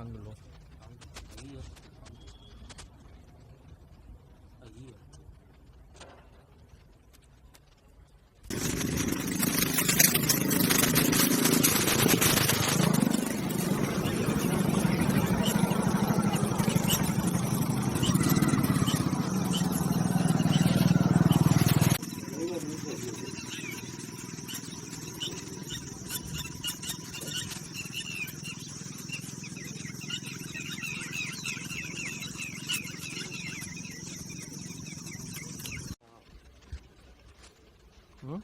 ăn được luôn. 嗯。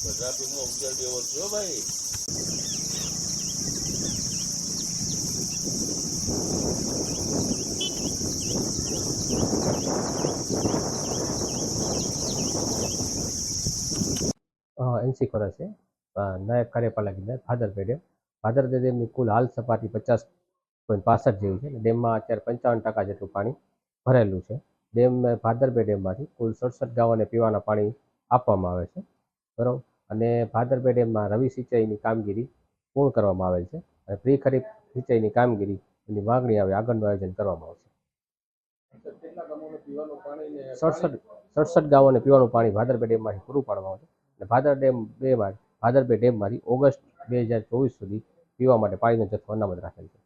હમ ટ્રાફિકમાં ઉકેલ દેવો છો એનસી કરે છે. નાયબ કાર્યપાલક ઇજનેર ભાદરપે ડેમ. ભાદરપે ડેમની કુલ હાલ સપાટી પચાસ પોઈન્ટ પાસઠ જેવી છે ડેમમાં અત્યારે પંચાવન ટકા જેટલું પાણી ભરેલું છે. ડેમ ભાદરપે ડેમમાંથી કુલ સડસઠ ગામોને પીવાના પાણી આપવામાં આવે છે. બરાબર? અને ભાદરપે ડેમમાં રવિ સિંચાઈની કામગીરી પૂર્ણ કરવામાં આવેલ છે. અને પ્રી ખરીફ સિંચાઈની કામગીરી એની માગણી આવે, આગળનું આયોજન કરવામાં આવશે. સડસઠ સડસઠ ગામોને પીવાનું પાણી ભાદરપે ડેમમાંથી પૂરું પાડવામાં આવશે. અને ભાદર ડેમ બેમાં ભાદરપે ડેમમાંથી ઓગસ્ટ બે હજાર ચોવીસ સુધી પીવા માટે પાણીનો જથ્થો અનામત રાખેલ છે.